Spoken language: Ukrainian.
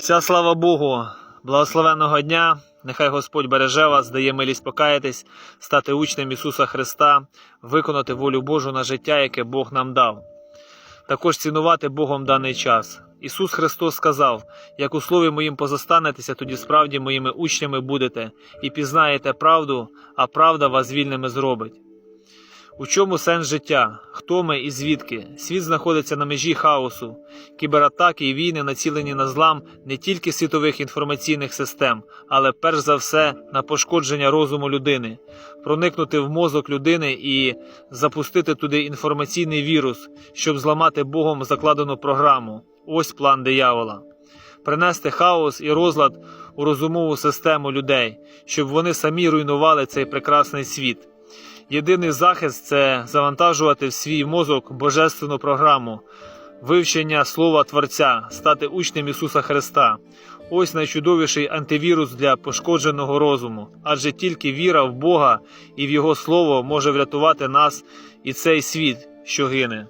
Вся слава Богу, благословенного дня. Нехай Господь береже вас, дає милість покаятись, стати учнем Ісуса Христа, виконати волю Божу на життя, яке Бог нам дав. Також цінувати Богом даний час. Ісус Христос сказав: як у слові моїм позостанетеся, тоді справді моїми учнями будете, і пізнаєте правду, а правда вас вільними зробить. У чому сенс життя? Хто ми і звідки? Світ знаходиться на межі хаосу. Кібератаки і війни націлені на злам не тільки світових інформаційних систем, але перш за все на пошкодження розуму людини, проникнути в мозок людини і запустити туди інформаційний вірус, щоб зламати Богом закладену програму. Ось план диявола. Принести хаос і розлад у розумову систему людей, щоб вони самі руйнували цей прекрасний світ. Єдиний захист це завантажувати в свій мозок божественну програму, вивчення слова Творця, стати учнем Ісуса Христа. Ось найчудовіший антивірус для пошкодженого розуму, адже тільки віра в Бога і в Його Слово може врятувати нас і цей світ, що гине.